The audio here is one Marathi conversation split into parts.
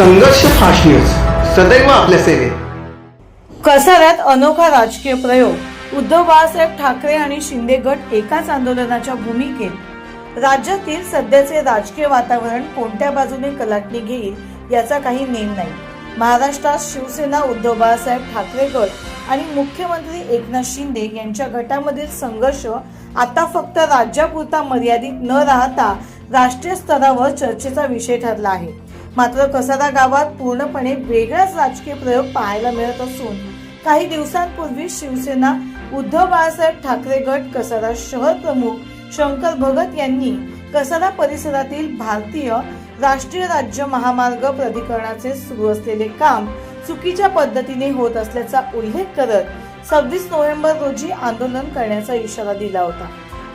संघर्ष फास्ट न्यूज. सदैव आपल्या सेवेत. कसाऱ्यात अनोखा राजकीय प्रयोग. उद्धव बाळासाहेब ठाकरे आणि शिंदे गट एकाच आंदोलनाच्या भूमिकेत. राज्यातील सध्याचे राजकीय वातावरण कोणत्या बाजूने कलाटणी घेईल याचा काही नेम नाही. महाराष्ट्रात शिवसेना उद्धव बाळासाहेब ठाकरे गट आणि मुख्यमंत्री एकनाथ शिंदे यांच्या गटामधील संघर्ष आता फक्त राज्यापुरता मर्यादित न राहता राष्ट्रीय स्तरावर चर्चेचा विषय ठरला आहे. मात्र कसारा गावात पूर्णपणे वेगळाच राजकीय प्रयोग पाहायला मिळत असून काही दिवसांपूर्वी शिवसेना उद्धव बाळासाहेब ठाकरे गट कसारा शहर प्रमुख शंकर भगत यांनी कसारा परिसरातील भारतीय राष्ट्रीय राज्य महामार्ग प्राधिकरणाचे सुरू असलेले काम चुकीच्या पद्धतीने होत असल्याचा उल्लेख करत सव्वीस नोव्हेंबर रोजी आंदोलन करण्याचा इशारा दिला होता.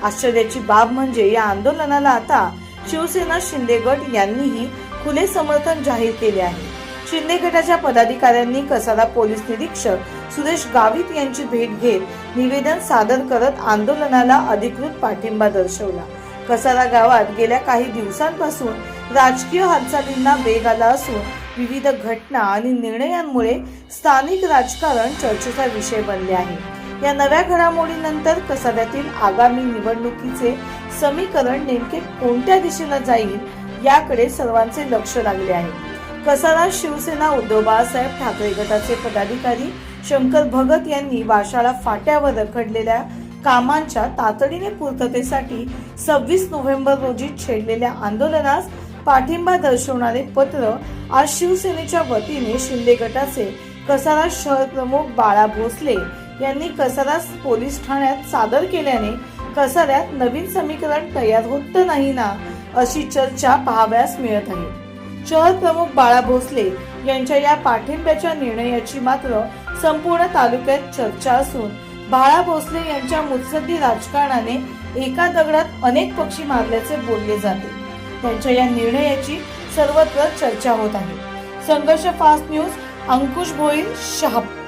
आश्चर्याची बाब म्हणजे या आंदोलनाला आता शिवसेना शिंदे गट यांनीही खुले समर्थन जाहीर केले आहे. शिंदे गटाच्या पदाधिकाऱ्यांनी कसारा पोलीस निरीक्षक सुरेश गावित यांची भेट घेत निवेदन सादर करत आंदोलनाला अधिकृत पाठिंबा दर्शवला. कसारा गावात गेल्या काही दिवसांपासून राजकीय हालचालींना वेग आला असून विविध घटना आणि निर्णयांमुळे स्थानिक राजकारण चर्चेचा विषय बनले आहे. या नव्या घडामोडीनंतर कसाऱ्यातील आगामी निवडणुकीचे समीकरण नेमके कोणत्या दिशेला जाईल याकडे सर्वांचे लक्ष लागले आहे. कसारा शिवसेना उद्धव बाळासाहेब ठाकरे गटाचे पदाधिकारी शंकर भगत यांनी वाशाळा फाट्यावर रखडलेल्या कामांच्या तातडीने पूर्ततेसाठी सव्वीस नोव्हेंबर रोजी छेडलेल्या आंदोलनास पाठिंबा दर्शवणारे पत्र आज शिवसेनेच्या वतीने शिंदे गटाचे कसारा शहर प्रमुख बाळा भोसले यांनी कसारा पोलीस ठाण्यात सादर केल्याने कसाऱ्यात नवीन समीकरण तयार होत नाही ना? अशी चर्चा पाहाव्यास मिळत आहे. शहर प्रमुख बाळा भोसले यांच्या या पाठिंब्याच्या निर्णयाची मात्र संपूर्ण तालुक्यात चर्चा असून बाळा भोसले यांच्या मुत्सद्दी राजकारणाने एका दगडात अनेक पक्षी मारल्याचे बोलले जाते. त्यांच्या या निर्णयाची सर्वत्र चर्चा होत आहे. संघर्ष फास्ट न्यूज अंकुश भोईर शहापूर